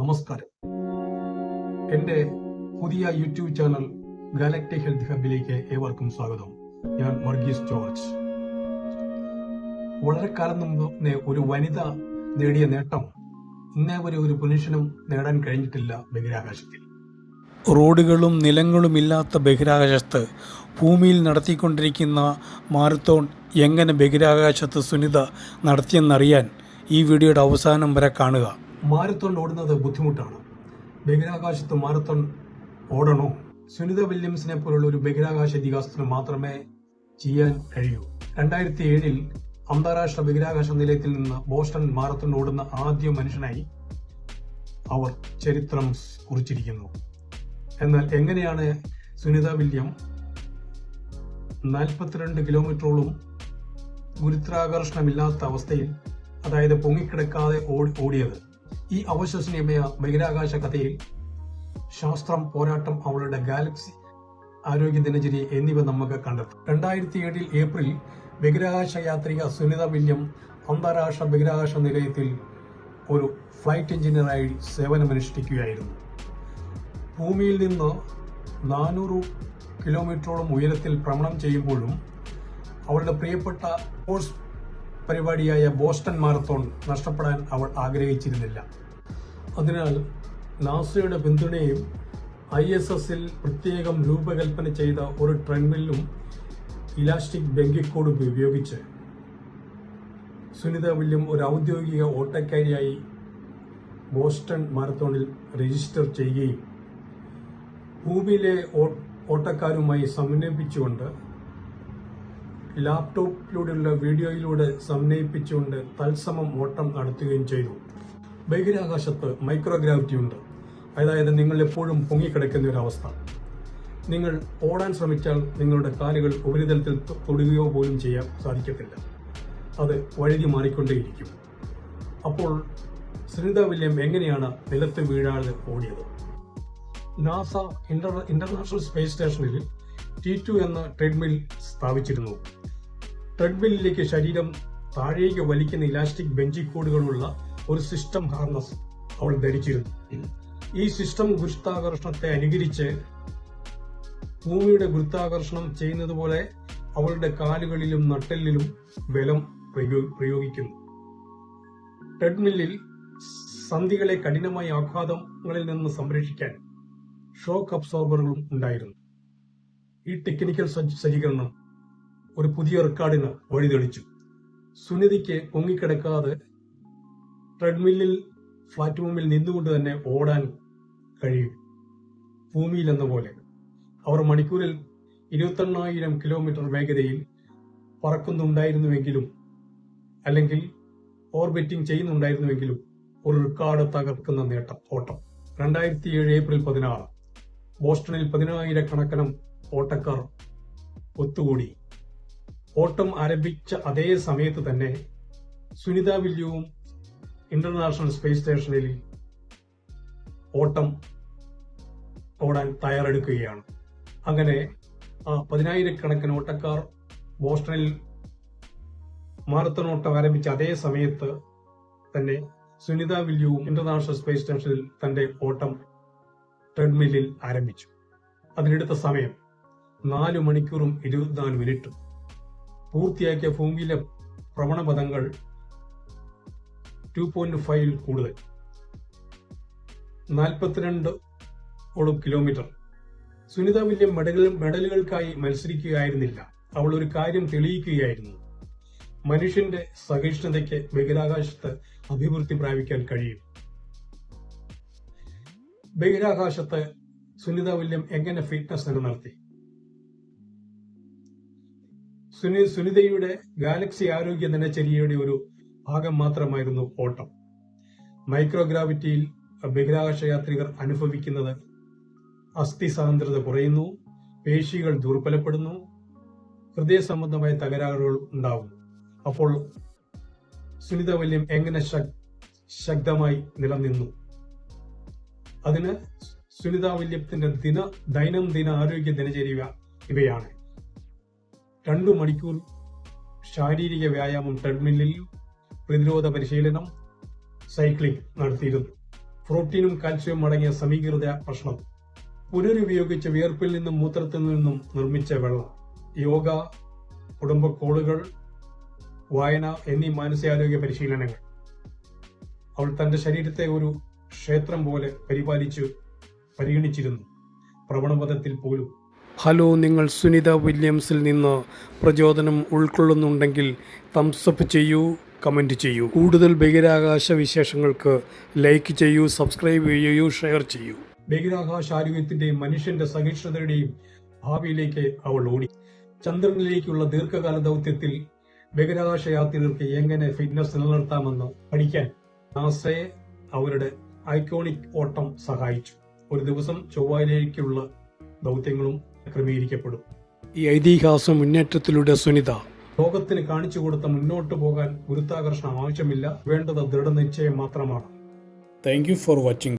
നമസ്കാരം. എന്റെ പുതിയ യൂട്യൂബ് ചാനൽ ഗാലക്ടി ഹെൽത്ത് ഹബിലേക്ക് ഏവർക്കും സ്വാഗതം. ഞാൻ വർഗീസ് ജോർജ്. വളരെ കാലം മുമ്പ് ഒരു വനിത നേടിയ നേട്ടം ഇന്നേ വരെ ഒരു പുരുഷനും നേടാൻ കഴിഞ്ഞിട്ടില്ല ബഹിരാകാശത്തിൽ. റോഡുകളും നിലങ്ങളും ഇല്ലാത്ത ബഹിരാകാശത്ത് ഭൂമിയിൽ നടത്തിക്കൊണ്ടിരിക്കുന്ന മാരത്തോൺ എങ്ങനെ ബഹിരാകാശത്ത് സുനിത നടത്തിയെന്നറിയാൻ ഈ വീഡിയോയുടെ അവസാനം വരെ കാണുക. മാരത്തോൺ ഓടുന്നത് ബുദ്ധിമുട്ടാണ്. ബഹിരാകാശത്ത് മാരത്തോൺ ഓടണോ? സുനിത വില്യംസിനെ പോലുള്ള ഒരു ബഹിരാകാശ ഇതിഹാസത്തിന് മാത്രമേ ചെയ്യാൻ കഴിയൂ. രണ്ടായിരത്തി ഏഴിൽ അന്താരാഷ്ട്ര ബഹിരാകാശ നിലയത്തിൽ നിന്ന് ബോസ്റ്റൺ മാരത്തോൺ ഓടുന്ന ആദ്യ മനുഷ്യനായി അവർ ചരിത്രം കുറിച്ചിരിക്കുന്നു. എന്നാൽ എങ്ങനെയാണ് സുനിത വില്യം നാൽപ്പത്തിരണ്ട് കിലോമീറ്ററോളം ഗുരുത്വാകർഷണമില്ലാത്ത അവസ്ഥയിൽ അതായത് പൊങ്ങിക്കിടക്കാതെ ഓടി- ഓടിയത്? ഈ അവശ്വസനീയമായ ബഹിരാകാശ കഥയിൽ ശാസ്ത്രം പോരാട്ടം അവളുടെ ഗാലക്സി ആരോഗ്യ ദിനചര്യ എന്നിവ നമുക്ക് കണ്ടെത്തും. രണ്ടായിരത്തി ഏഴിൽ ഏപ്രിൽ ബഹിരാകാശ യാത്രിക സുനിത വില്യം അന്താരാഷ്ട്ര ബഹിരാകാശ നിലയത്തിൽ ഒരു ഫ്ലൈറ്റ് എഞ്ചിനീയറായി സേവനമനുഷ്ഠിക്കുകയായിരുന്നു. ഭൂമിയിൽ നിന്ന് നാനൂറ് കിലോമീറ്ററോളം ഉയരത്തിൽ ഭ്രമണം ചെയ്യുമ്പോഴും അവളുടെ പ്രിയപ്പെട്ട സ്പോർട്സ് പരിപാടിയായ ബോസ്റ്റൺ മാരത്തോൺ നഷ്ടപ്പെടാൻ അവൾ ആഗ്രഹിച്ചിരുന്നില്ല. അതിനാൽ നാസയുടെ പിന്തുണയും ഐ എസ് എസിൽ പ്രത്യേകം രൂപകൽപ്പന ചെയ്ത ഒരു ട്രെൻഡിലും ഇലാസ്റ്റിക് ബെങ്കിക്കോട് ഉപയോഗിച്ച് സുനിത വില്യം ഒരു ഔദ്യോഗിക ഓട്ടക്കാരിയായി ബോസ്റ്റൺ മാരത്തോണിൽ രജിസ്റ്റർ ചെയ്യുകയും ഭൂമിയിലെ ഓട്ടക്കാരുമായി സമന്വയിപ്പിച്ചുകൊണ്ട് ലാപ്ടോപ്പിലൂടെയുള്ള വീഡിയോയിലൂടെ സമന്വയിപ്പിച്ചുകൊണ്ട് തത്സമം ഓട്ടം നടത്തുകയും ചെയ്തു. ബഹിരാകാശത്ത് മൈക്രോഗ്രാവിറ്റി ഉണ്ട്. അതായത് നിങ്ങൾ എപ്പോഴും പൊങ്ങിക്കിടക്കുന്ന ഒരു അവസ്ഥ. നിങ്ങൾ ഓടാൻ ശ്രമിച്ചാൽ നിങ്ങളുടെ കാലുകൾ ഉപരിതലത്തിൽ തൊടുകയോ പോലും ചെയ്യാൻ സാധിക്കത്തില്ല. അത് വഴുതി മാറിക്കൊണ്ടേയിരിക്കും. അപ്പോൾ സുനിത വില്യം എങ്ങനെയാണ് നിലത്ത് വീഴാതെ ഓടിയത്? നാസ ഇന്റർ ഇന്റർനാഷണൽ സ്പേസ് സ്റ്റേഷനിൽ ടി ടു എന്ന ട്രെഡ്മിൽ സ്ഥാപിച്ചിരുന്നു. ട്രെഡ്മില്ലിലേക്ക് ശരീരം താഴേക്ക് വലിക്കുന്ന ഇലാസ്റ്റിക് ബെഞ്ചി കോഡുകളുള്ള ഒരു സിസ്റ്റം ഹാർനസ് അവൾ ധരിച്ചിരുന്നു. ഈ സിസ്റ്റം ഗുരുത്താകർഷണത്തെ അനുകരിച്ച് ഭൂമിയുടെ ഗുരുത്താകർഷണം ചെയ്യുന്നത് പോലെ അവളുടെ കാലുകളിലും നട്ടെല്ലിലും ബലം പ്രയോഗിക്കുന്നു. ട്രെഡ്മില്ലിൽ സന്ധികളെ കഠിനമായ ആഘാതങ്ങളിൽ നിന്ന് സംരക്ഷിക്കാൻ ഷോക്ക് അബ്സോർബറുകളും ഉണ്ടായിരുന്നു. ഈ ടെക്നിക്കൽ സജ്ജ- സജ്ജീകരണം ഒരു പുതിയ റെക്കോർഡിന് വഴിതെളിച്ചു. സുനിധിക്ക് പൊങ്ങിക്കിടക്കാതെ ട്രെഡ്മില്ലിൽ പ്ലാറ്റ്ഫോമിൽ നിന്നുകൊണ്ട് തന്നെ ഓടാൻ കഴിയും. ഭൂമിയിൽ എന്ന പോലെ. അവർ മണിക്കൂറിൽ ഇരുപത്തെണ്ണായിരം കിലോമീറ്റർ വേഗതയിൽ പറക്കുന്നുണ്ടായിരുന്നുവെങ്കിലും അല്ലെങ്കിൽ ഓർബിറ്റിംഗ് ചെയ്യുന്നുണ്ടായിരുന്നുവെങ്കിലും ഒരു റെക്കോർഡ് തകർക്കുന്ന നേട്ടം ഓട്ടം. രണ്ടായിരത്തി ഏഴ് ഏപ്രിൽ പതിനാറ്. ബോസ്റ്റണിൽ പതിനായിരക്കണക്കിനും ഓട്ടക്കാർ ഒത്തുകൂടി. ഓട്ടം ആരംഭിച്ച അതേ സമയത്ത് തന്നെ സുനിത വില്യവും ഇന്റർനാഷണൽ സ്പേസ് സ്റ്റേഷനിൽ ഓട്ടം ഓടാൻ തയ്യാറെടുക്കുകയാണ്. അങ്ങനെ ആ പതിനായിരക്കണക്കിന് ഓട്ടക്കാർ ബോസ്റ്റണിൽ മാരത്തൺ ഓട്ടം ആരംഭിച്ച അതേ സമയത്ത് തന്നെ സുനിത വില്യവും ഇന്റർനാഷണൽ സ്പേസ് സ്റ്റേഷനിൽ തന്റെ ഓട്ടം ട്രെഡ്മില്ലിൽ ആരംഭിച്ചു. അതിനെടുത്ത സമയം നാല് മണിക്കൂറും ഇരുപത്തിനാല് മിനിറ്റും. പൂർത്തിയാക്കിയ ഭൂമിയിലെ ഭ്രമണപഥങ്ങൾ ടു പോയിന്റ് ഫൈവിൽ കൂടുതൽ. നാൽപ്പത്തിരണ്ട് ഓളം കിലോമീറ്റർ സുനിത വില്യം മെഡലുകൾ മെഡലുകൾക്കായി മത്സരിക്കുകയായിരുന്നില്ല. അവൾ ഒരു കാര്യം തെളിയിക്കുകയായിരുന്നു. മനുഷ്യന്റെ സഹിഷ്ണുതയ്ക്ക് ബഹിരാകാശത്ത് അഭിവൃദ്ധി പ്രാപിക്കാൻ കഴിയും. ബഹിരാകാശത്ത് സുനിത വില്യം എങ്ങനെ ഫിറ്റ്നസ് നിലനിർത്തി? സുനി സുനിതയുടെ ഗാലക്സി ആരോഗ്യ ദിനചര്യയുടെ ഒരു ഭാഗം മാത്രമായിരുന്നു ഓട്ടം. മൈക്രോഗ്രാവിറ്റിയിൽ ബഹിരാകാശ യാത്രികർ അനുഭവിക്കുന്നത് അസ്ഥി സാന്ദ്രത കുറയുന്നു പേശികൾ ദുർബലപ്പെടുന്നു ഹൃദയ സംബന്ധമായ തകരാറുകൾ ഉണ്ടാവും അപ്പോൾ സുനിത വല്യം എങ്ങനെ ശക്- ശക്തമായി നിലനിന്നു? അതിന് സുനിത വല്യത്തിന്റെ ദിന ദൈനംദിന ആരോഗ്യ ദിനചര്യ ഇവയാണ്. രണ്ടു മണിക്കൂർ ശാരീരിക വ്യായാമം ട്രെഡ്മില്ലിൽ പ്രതിരോധ പരിശീലനം സൈക്ലിംഗ് നടത്തിയിരുന്നു. പ്രോട്ടീനും കാൽസ്യവും അടങ്ങിയ സമീകൃത ഭക്ഷണം. പുനരുപയോഗിച്ച വിയർപ്പിൽ നിന്നും മൂത്രത്തിൽ നിന്നും നിർമ്മിച്ച വെള്ളം. യോഗ കുടുംബ കോളുകൾ വായന എന്നീ മാനസികാരോഗ്യ പരിശീലനങ്ങൾ. അവൾ തന്റെ ശരീരത്തെ ഒരു ക്ഷേത്രം പോലെ പരിപാലിച്ചു പരിഗണിച്ചിരുന്നു. പ്രവണപഥത്തിൽ പോലും ഹലോ നിങ്ങൾ സുനിത വില്യംസിൽ നിന്ന് പ്രചോദനം ഉൾക്കൊള്ളുന്നുണ്ടെങ്കിൽ തംസപ്പ് ചെയ്യൂ കമന്റ് ചെയ്യൂ. കൂടുതൽ ബഹിരാകാശ വിശേഷങ്ങൾക്ക് ലൈക്ക് ചെയ്യൂ സബ്സ്ക്രൈബ് ചെയ്യൂ ഷെയർ ചെയ്യൂ. ബഹിരാകാശ ആരോഗ്യത്തിന്റെയും മനുഷ്യന്റെ സഹിഷ്ണുതയുടെയും ഭാവിയിലേക്ക് അവൾ ഓടി. ചന്ദ്രനിലേക്കുള്ള ദീർഘകാല ദൗത്യത്തിൽ ബഹിരാകാശ യാത്രികർക്ക് എങ്ങനെ ഫിറ്റ്നസ് നിലനിർത്താമെന്ന് പഠിക്കാൻ നാസയെ അവരുടെ ഐക്കോണിക് ഓട്ടം സഹായിച്ചു. ഒരു ദിവസം ചൊവ്വയിലേക്കുള്ള ദൗത്യങ്ങളും ക്രമീകരിക്കപ്പെടും. ഈ ഐതിഹാസ മുന്നേറ്റത്തിലൂടെ സുനിത ലോകത്തിന് കാണിച്ചു കൊടുത്ത മുന്നോട്ട് പോകാൻ ഗുരുത്വാകർഷണം ആവശ്യമില്ല. വേണ്ടത് ദൃഢനിശ്ചയം മാത്രമാണ്. Thank you for watching